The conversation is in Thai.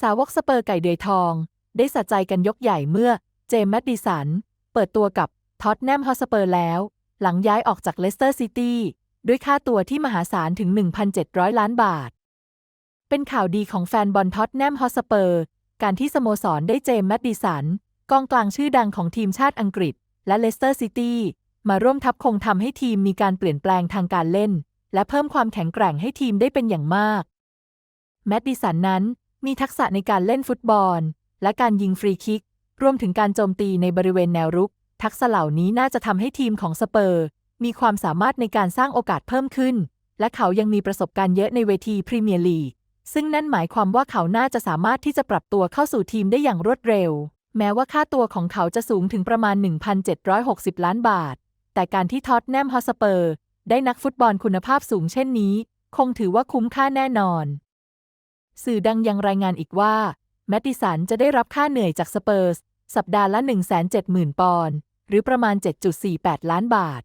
สาวกสเปอร์ไก่เดือยทอง ได้สะใจกันยกใหญ่เมื่อเจมส์แมดดิสัน เปิดตัวกับท็อตแนมฮอสเปอร์แล้ว หลังย้ายออกจากเลสเตอร์ซิตี้ด้วยค่าตัวที่มหาศาลถึง 1,700 ล้านบาท เป็นข่าวดีของแฟนบอลท็อตแนมฮอสเปอร์ การที่สโมสรได้เจมส์แมดดิสัน กองกลางชื่อดังของทีมชาติอังกฤษ และเลสเตอร์ซิตี้มาร่วมทัพคงทำให้ทีมมีการเปลี่ยนแปลงทางการเล่น และเพิ่มความแข็งแกร่งให้ทีมได้เป็นอย่างมาก แมดดิสันนั้น มีทักษะในการเล่นฟุตบอล และการยิงฟรีคิก รวมถึงการโจมตีในบริเวณแนวรุก ทักษะเหล่านี้น่าจะทำให้ทีมของสเปอร์ มีความสามารถในการสร้างโอกาสเพิ่มขึ้น และเขายังมีประสบการณ์เยอะในเวทีพรีเมียร์ลีกซึ่งนั่นหมายความว่าเขาน่าจะสามารถที่จะปรับตัวเข้าสู่ทีมได้อย่างรวดเร็ว แม้ว่าค่าตัวของเขาจะสูงถึงประมาณ 1,760 ล้านบาท แต่การที่ท็อตแนมฮอสเปอร์ ได้นักฟุตบอลคุณภาพสูงเช่นนี้ คงถือว่าคุ้มค่าแน่นอน สื่อดังยังรายงานอีกว่า แมตติสันจะได้รับค่าเหนื่อยจากสเปอร์ส สัปดาห์ละ 170,000 ปอนด์หรือประมาณ 7.48 ล้านบาท